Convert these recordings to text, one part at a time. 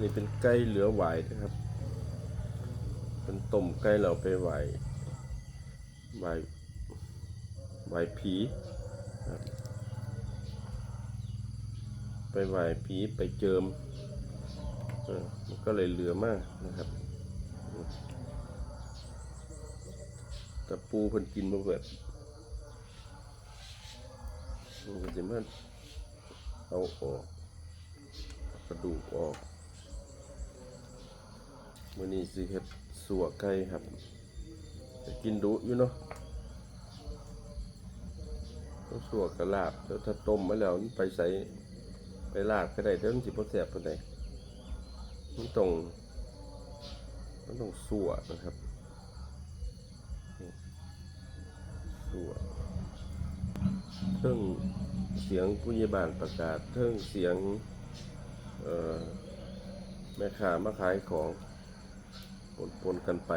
นี่เป็นไก่เหลือไหวนะครับ เป็นต้มไก่เราไปไหวไหวไหวผีครับไปไหวผีไปเจิมเอมันก็เลยเหลือมากนะครับแต่ปูเพิ่นกินมาแบบมันก็จะมาเอาออกกระดูกออก มื่อนี้สิเฮ็ดสัวไก่ครับจะกินดุอยู่เนาะต้องสัวกระลาบเดี๋ยวถ้าต้มมาแล้วไปใส่ไปลาบก็ได้เดี๋ยวมันสิบ่แซ่บปานใดมันต้องมันต้องสัวนะครับสัวเทิงเสียงผู้ใหญ่บ้านประกาศเทิงเสียงเอ่อแม่ค้ามาขายของ ปนปนกันไป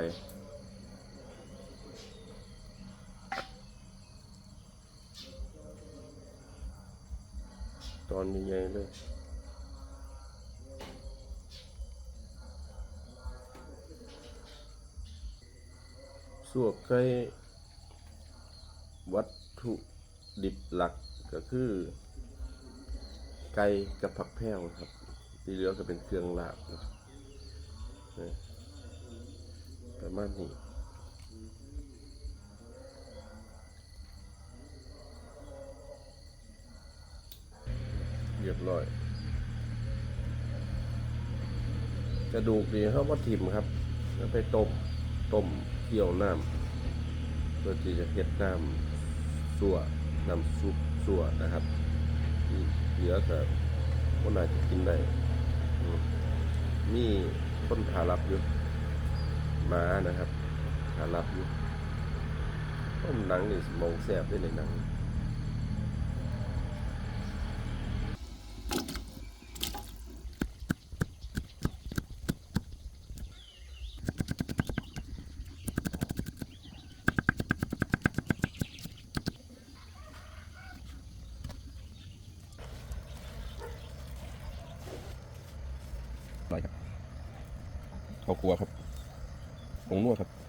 ตอนใหญ่เลยสวกไก่วัตถุดิบหลักก็คือ ไก่กับผักแพรวครับ ที่เหลือก็เป็นเครื่องลาบนะครับ ประมาณนี้เรียบร้อย กระดูกนี่เขาว่าทิมครับแล้วไปต้มต้มเคี่ยวน้ำเพื่อที่จะเฮ็ดน้ำสัวน้ำซุปสัวนะครับเหลือก็คนอาจจะกินได้มมีคนทารับอยู่ ม้านะครับหารับอยู่ต้มหนังนี่มองแสบได้ในหนังไรครับข้าวครัวครับ ผงนวดครับ